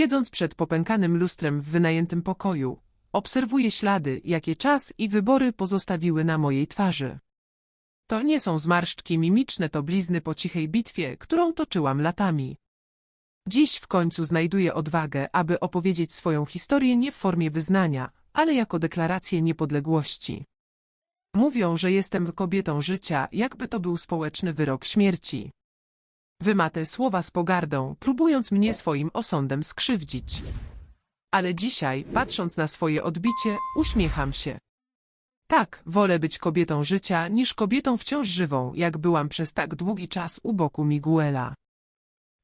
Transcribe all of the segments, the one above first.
Siedząc przed popękanym lustrem w wynajętym pokoju, obserwuję ślady, jakie czas i wybory pozostawiły na mojej twarzy. To nie są zmarszczki mimiczne, to blizny po cichej bitwie, którą toczyłam latami. Dziś w końcu znajduję odwagę, aby opowiedzieć swoją historię nie w formie wyznania, ale jako deklarację niepodległości. Mówią, że jestem kobietą życia, jakby to był społeczny wyrok śmierci. Wyma te słowa z pogardą, próbując mnie swoim osądem skrzywdzić. Ale dzisiaj, patrząc na swoje odbicie, uśmiecham się. Tak, wolę być kobietą życia, niż kobietą wciąż żywą, jak byłam przez tak długi czas u boku Miguela.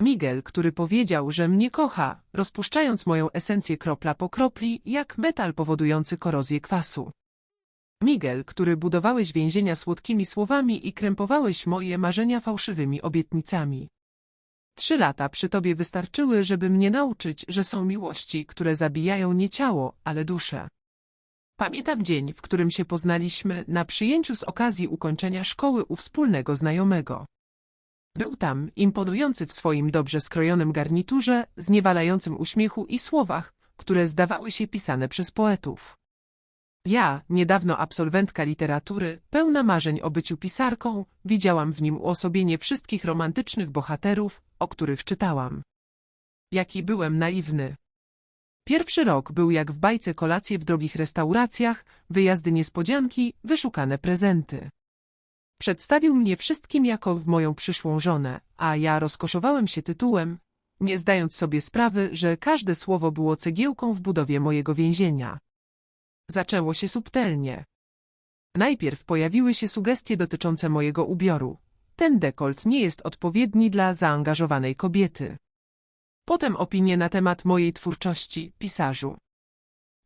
Miguel, który powiedział, że mnie kocha, rozpuszczając moją esencję kropla po kropli, jak metal powodujący korozję kwasu. Miguel, który budowałeś więzienia słodkimi słowami i krępowałeś moje marzenia fałszywymi obietnicami. Trzy lata przy tobie wystarczyły, żeby mnie nauczyć, że są miłości, które zabijają nie ciało, ale duszę. Pamiętam dzień, w którym się poznaliśmy na przyjęciu z okazji ukończenia szkoły u wspólnego znajomego. Był tam, imponujący w swoim dobrze skrojonym garniturze, zniewalającym uśmiechu i słowach, które zdawały się pisane przez poetów. Ja, niedawno absolwentka literatury, pełna marzeń o byciu pisarką, widziałam w nim uosobienie wszystkich romantycznych bohaterów, o których czytałam. Jaki byłem naiwny. Pierwszy rok był jak w bajce kolacje w drogich restauracjach, wyjazdy niespodzianki, wyszukane prezenty. Przedstawił mnie wszystkim jako w moją przyszłą żonę, a ja rozkoszowałem się tytułem, nie zdając sobie sprawy, że każde słowo było cegiełką w budowie mojego więzienia. Zaczęło się subtelnie. Najpierw pojawiły się sugestie dotyczące mojego ubioru. Ten dekolt nie jest odpowiedni dla zaangażowanej kobiety. Potem opinie na temat mojej twórczości, pisarzu.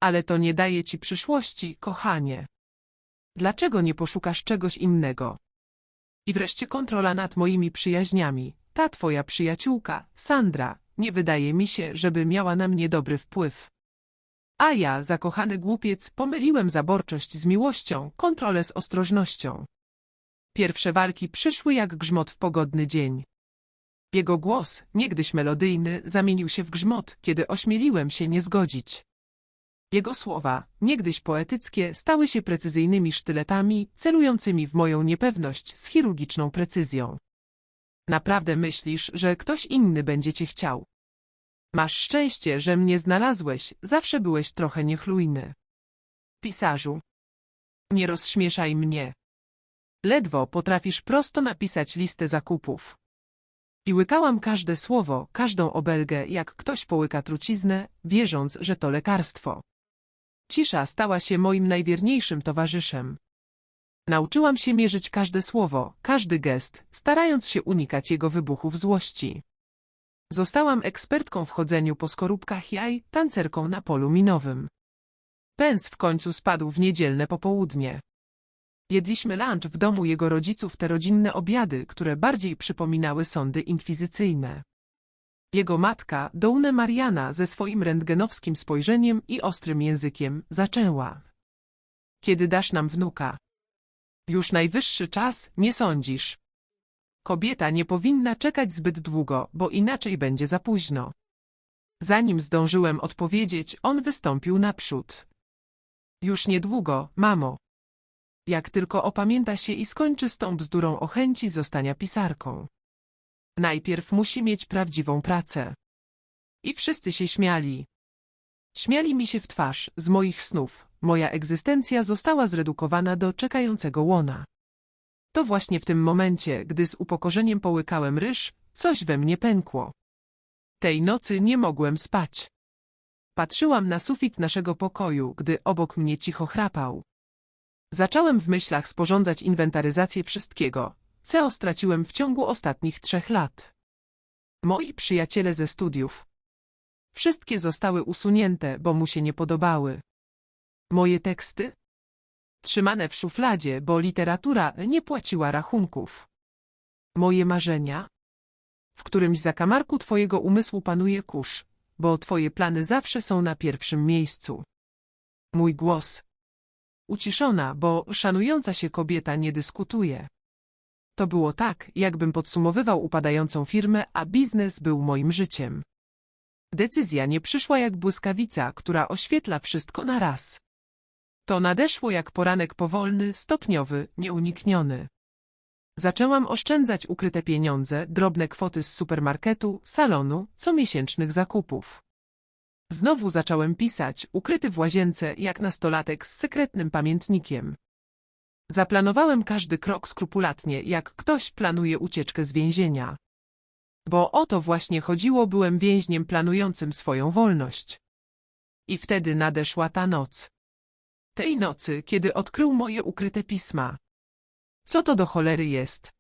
Ale to nie daje ci przyszłości, kochanie. Dlaczego nie poszukasz czegoś innego? I wreszcie kontrola nad moimi przyjaźniami. Ta twoja przyjaciółka, Sandra, nie wydaje mi się, żeby miała na mnie dobry wpływ. A ja, zakochany głupiec, pomyliłem zaborczość z miłością, kontrolę z ostrożnością. Pierwsze walki przyszły jak grzmot w pogodny dzień. Jego głos, niegdyś melodyjny, zamienił się w grzmot, kiedy ośmieliłem się nie zgodzić. Jego słowa, niegdyś poetyckie, stały się precyzyjnymi sztyletami, celującymi w moją niepewność z chirurgiczną precyzją. Naprawdę myślisz, że ktoś inny będzie cię chciał? Masz szczęście, że mnie znalazłeś, zawsze byłeś trochę niechlujny. Pisarzu. Nie rozśmieszaj mnie. Ledwo potrafisz prosto napisać listę zakupów. I łykałam każde słowo, każdą obelgę, jak ktoś połyka truciznę, wierząc, że to lekarstwo. Cisza stała się moim najwierniejszym towarzyszem. Nauczyłam się mierzyć każde słowo, każdy gest, starając się unikać jego wybuchów złości. Zostałam ekspertką w chodzeniu po skorupkach jaj, tancerką na polu minowym. Pens w końcu spadł w niedzielne popołudnie. Jedliśmy lunch w domu jego rodziców te rodzinne obiady, które bardziej przypominały sądy inkwizycyjne. Jego matka, Doune Mariana, ze swoim rentgenowskim spojrzeniem i ostrym językiem, zaczęła. Kiedy dasz nam wnuka? Już najwyższy czas, nie sądzisz? Kobieta nie powinna czekać zbyt długo, bo inaczej będzie za późno. Zanim zdążyłem odpowiedzieć, on wystąpił naprzód. Już niedługo, mamo. Jak tylko opamięta się i skończy z tą bzdurą o chęci zostania pisarką. Najpierw musi mieć prawdziwą pracę. I wszyscy się śmiali. Śmiali mi się w twarz, z moich snów. Moja egzystencja została zredukowana do czekającego łona. To właśnie w tym momencie, gdy z upokorzeniem połykałem ryż, coś we mnie pękło. Tej nocy nie mogłem spać. Patrzyłam na sufit naszego pokoju, gdy obok mnie cicho chrapał. Zacząłem w myślach sporządzać inwentaryzację wszystkiego, co straciłem w ciągu ostatnich trzech lat. Moi przyjaciele ze studiów. Wszystkie zostały usunięte, bo mu się nie podobały. Moje teksty? Trzymane w szufladzie, bo literatura nie płaciła rachunków. Moje marzenia? W którymś zakamarku twojego umysłu panuje kurz, bo twoje plany zawsze są na pierwszym miejscu. Mój głos. Uciszona, bo szanująca się kobieta nie dyskutuje. To było tak, jakbym podsumowywał upadającą firmę, a biznes był moim życiem. Decyzja nie przyszła jak błyskawica, która oświetla wszystko na raz. To nadeszło jak poranek powolny, stopniowy, nieunikniony. Zaczęłam oszczędzać ukryte pieniądze, drobne kwoty z supermarketu, salonu, comiesięcznych zakupów. Znowu zacząłem pisać, ukryty w łazience, jak nastolatek z sekretnym pamiętnikiem. Zaplanowałem każdy krok skrupulatnie, jak ktoś planuje ucieczkę z więzienia. Bo o to właśnie chodziło, byłem więźniem planującym swoją wolność. I wtedy nadeszła ta noc. Tej nocy, kiedy odkrył moje ukryte pisma. Co to do cholery jest?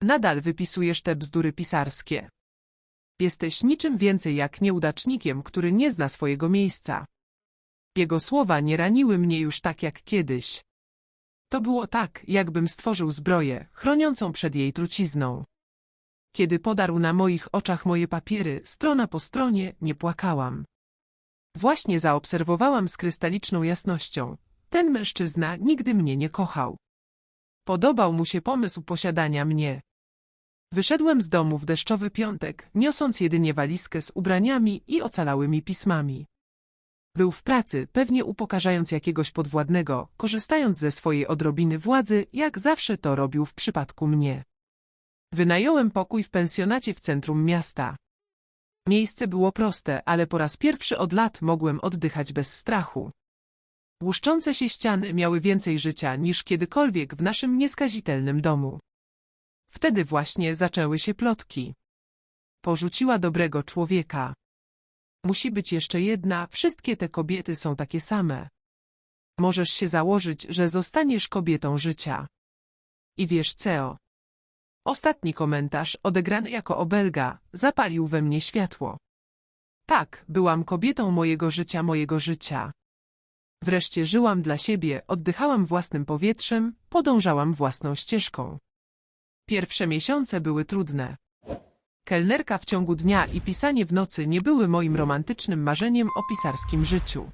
Nadal wypisujesz te bzdury pisarskie. Jesteś niczym więcej jak nieudacznikiem, który nie zna swojego miejsca. Jego słowa nie raniły mnie już tak jak kiedyś. To było tak, jakbym stworzył zbroję, chroniącą przed jej trucizną. Kiedy podarł na moich oczach moje papiery, strona po stronie, nie płakałam. Właśnie zaobserwowałam z krystaliczną jasnością. Ten mężczyzna nigdy mnie nie kochał. Podobał mu się pomysł posiadania mnie. Wyszedłem z domu w deszczowy piątek, niosąc jedynie walizkę z ubraniami i ocalałymi pismami. Był w pracy, pewnie upokarzając jakiegoś podwładnego, korzystając ze swojej odrobiny władzy, jak zawsze to robił w przypadku mnie. Wynająłem pokój w pensjonacie w centrum miasta. Miejsce było proste, ale po raz pierwszy od lat mogłem oddychać bez strachu. Łuszczące się ściany miały więcej życia niż kiedykolwiek w naszym nieskazitelnym domu. Wtedy właśnie zaczęły się plotki. Porzuciła dobrego człowieka. Musi być jeszcze jedna, wszystkie te kobiety są takie same. Możesz się założyć, że zostaniesz kobietą życia. I wiesz co? Ostatni komentarz, odegrany jako obelga, zapalił we mnie światło. Tak, byłam kobietą mojego życia, mojego życia. Wreszcie żyłam dla siebie, oddychałam własnym powietrzem, podążałam własną ścieżką. Pierwsze miesiące były trudne. Kelnerka w ciągu dnia i pisanie w nocy nie były moim romantycznym marzeniem o pisarskim życiu.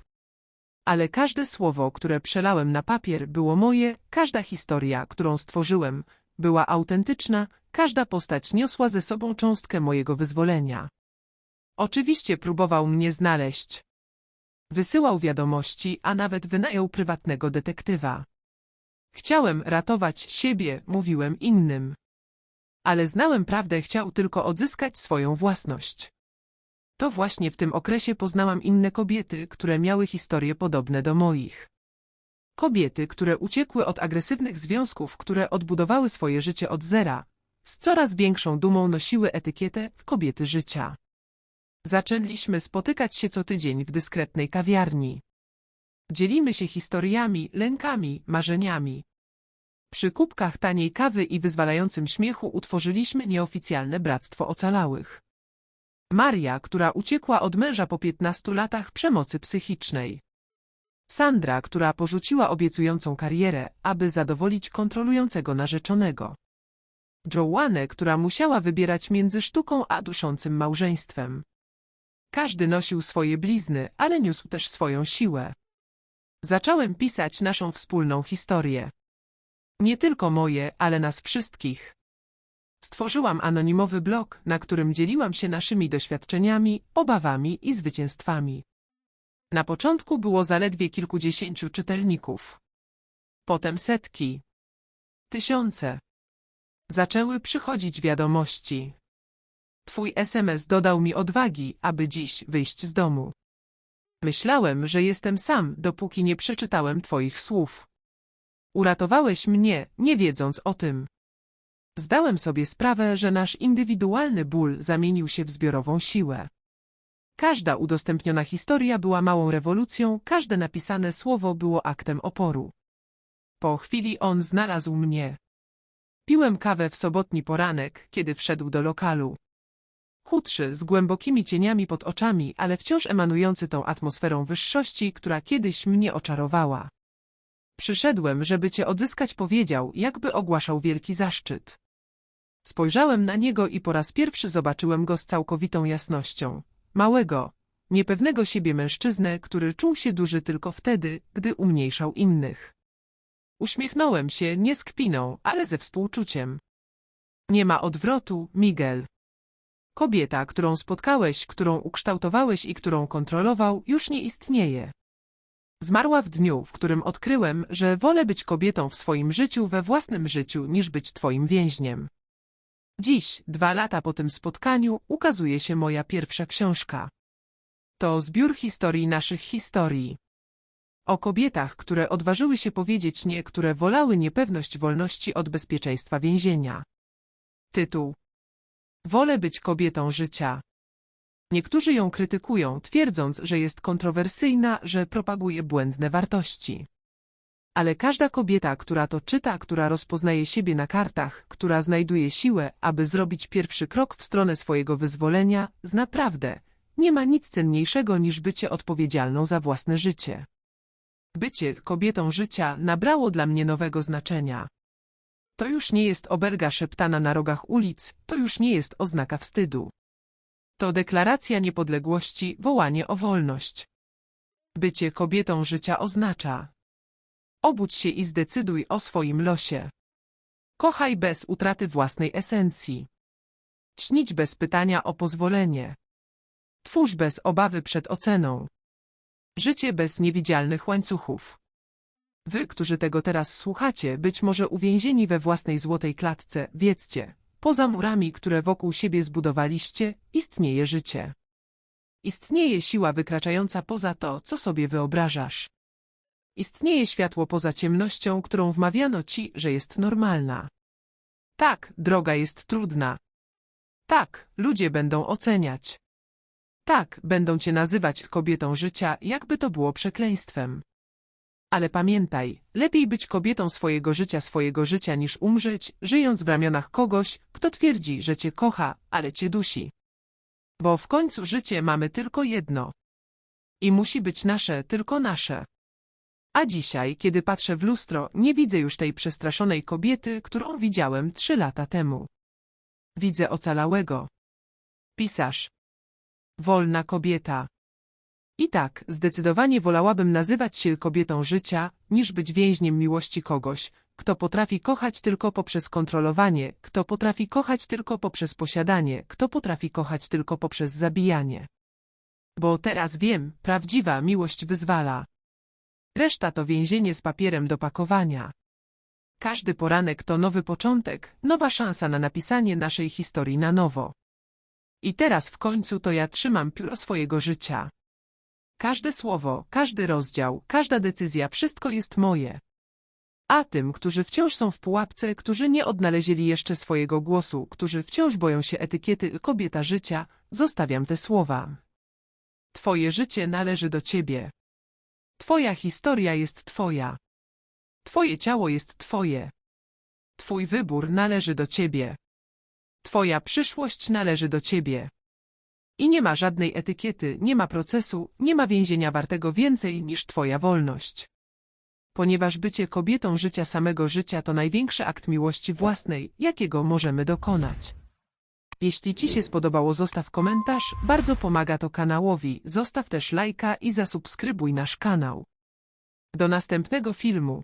Ale każde słowo, które przelałem na papier, było moje, każda historia, którą stworzyłem, była autentyczna, każda postać niosła ze sobą cząstkę mojego wyzwolenia. Oczywiście próbował mnie znaleźć. Wysyłał wiadomości, a nawet wynajął prywatnego detektywa. Chciałem ratować siebie, mówiłem innym. Ale znałem prawdę, chciał tylko odzyskać swoją własność. To właśnie w tym okresie poznałam inne kobiety, które miały historie podobne do moich. Kobiety, które uciekły od agresywnych związków, które odbudowały swoje życie od zera, z coraz większą dumą nosiły etykietę kobiety życia. Zaczęliśmy spotykać się co tydzień w dyskretnej kawiarni. Dzielimy się historiami, lękami, marzeniami. Przy kubkach taniej kawy i wyzwalającym śmiechu utworzyliśmy nieoficjalne bractwo ocalałych. Maria, która uciekła od męża po 15 latach przemocy psychicznej. Sandra, która porzuciła obiecującą karierę, aby zadowolić kontrolującego narzeczonego. Joanne, która musiała wybierać między sztuką a duszącym małżeństwem. Każdy nosił swoje blizny, ale niósł też swoją siłę. Zacząłem pisać naszą wspólną historię. Nie tylko moje, ale nas wszystkich. Stworzyłam anonimowy blog, na którym dzieliłam się naszymi doświadczeniami, obawami i zwycięstwami. Na początku było zaledwie kilkudziesięciu czytelników. Potem setki. Tysiące. Zaczęły przychodzić wiadomości. Twój SMS dodał mi odwagi, aby dziś wyjść z domu. Myślałem, że jestem sam, dopóki nie przeczytałem twoich słów. Uratowałeś mnie, nie wiedząc o tym. Zdałem sobie sprawę, że nasz indywidualny ból zamienił się w zbiorową siłę. Każda udostępniona historia była małą rewolucją, każde napisane słowo było aktem oporu. Po chwili on znalazł mnie. Piłem kawę w sobotni poranek, kiedy wszedł do lokalu. Chudszy, z głębokimi cieniami pod oczami, ale wciąż emanujący tą atmosferą wyższości, która kiedyś mnie oczarowała. Przyszedłem, żeby cię odzyskać powiedział, jakby ogłaszał wielki zaszczyt. Spojrzałem na niego i po raz pierwszy zobaczyłem go z całkowitą jasnością. Małego, niepewnego siebie mężczyznę, który czuł się duży tylko wtedy, gdy umniejszał innych. Uśmiechnąłem się nie z kpiną, ale ze współczuciem. Nie ma odwrotu, Miguel. Kobieta, którą spotkałeś, którą ukształtowałeś i którą kontrolował, już nie istnieje. Zmarła w dniu, w którym odkryłem, że wolę być kobietą w swoim życiu we własnym życiu, niż być twoim więźniem. Dziś, dwa lata po tym spotkaniu, ukazuje się moja pierwsza książka. To zbiór historii naszych historii. O kobietach, które odważyły się powiedzieć nie, które wolały niepewność wolności od bezpieczeństwa więzienia. Tytuł Wolę być kobietą życia. Niektórzy ją krytykują, twierdząc, że jest kontrowersyjna, że propaguje błędne wartości. Ale każda kobieta, która to czyta, która rozpoznaje siebie na kartach, która znajduje siłę, aby zrobić pierwszy krok w stronę swojego wyzwolenia, zna prawdę. Nie ma nic cenniejszego niż bycie odpowiedzialną za własne życie. Bycie kobietą życia nabrało dla mnie nowego znaczenia. To już nie jest oberga szeptana na rogach ulic, to już nie jest oznaka wstydu. To deklaracja niepodległości, wołanie o wolność. Bycie kobietą życia oznacza Obudź się i zdecyduj o swoim losie. Kochaj bez utraty własnej esencji. Śnić bez pytania o pozwolenie. Twórz bez obawy przed oceną. Życie bez niewidzialnych łańcuchów. Wy, którzy tego teraz słuchacie, być może uwięzieni we własnej złotej klatce, wiedzcie, poza murami, które wokół siebie zbudowaliście, istnieje życie. Istnieje siła wykraczająca poza to, co sobie wyobrażasz. Istnieje światło poza ciemnością, którą wmawiano ci, że jest normalna. Tak, droga jest trudna. Tak, ludzie będą oceniać. Tak, będą cię nazywać kobietą życia, jakby to było przekleństwem. Ale pamiętaj, lepiej być kobietą swojego życia swojego życia niż umrzeć, żyjąc w ramionach kogoś, kto twierdzi, że cię kocha, ale cię dusi. Bo w końcu życie mamy tylko jedno. I musi być nasze, tylko nasze. A dzisiaj, kiedy patrzę w lustro, nie widzę już tej przestraszonej kobiety, którą widziałem trzy lata temu. Widzę ocalałego. Pisarz. Wolna kobieta. I tak, zdecydowanie wolałabym nazywać się kobietą życia, niż być więźniem miłości kogoś, kto potrafi kochać tylko poprzez kontrolowanie, kto potrafi kochać tylko poprzez posiadanie, kto potrafi kochać tylko poprzez zabijanie. Bo teraz wiem, prawdziwa miłość wyzwala. Reszta to więzienie z papierem do pakowania. Każdy poranek to nowy początek, nowa szansa na napisanie naszej historii na nowo. I teraz w końcu to ja trzymam pióro swojego życia. Każde słowo, każdy rozdział, każda decyzja, wszystko jest moje. A tym, którzy wciąż są w pułapce, którzy nie odnaleźli jeszcze swojego głosu, którzy wciąż boją się etykiety kobieta życia, zostawiam te słowa. Twoje życie należy do ciebie. Twoja historia jest twoja. Twoje ciało jest twoje. Twój wybór należy do ciebie. Twoja przyszłość należy do ciebie. I nie ma żadnej etykiety, nie ma procesu, nie ma więzienia wartego więcej niż twoja wolność. Ponieważ bycie kobietą życia samego życia to największy akt miłości własnej, jakiego możemy dokonać. Jeśli Ci się spodobało zostaw komentarz, bardzo pomaga to kanałowi, zostaw też lajka i zasubskrybuj nasz kanał. Do następnego filmu.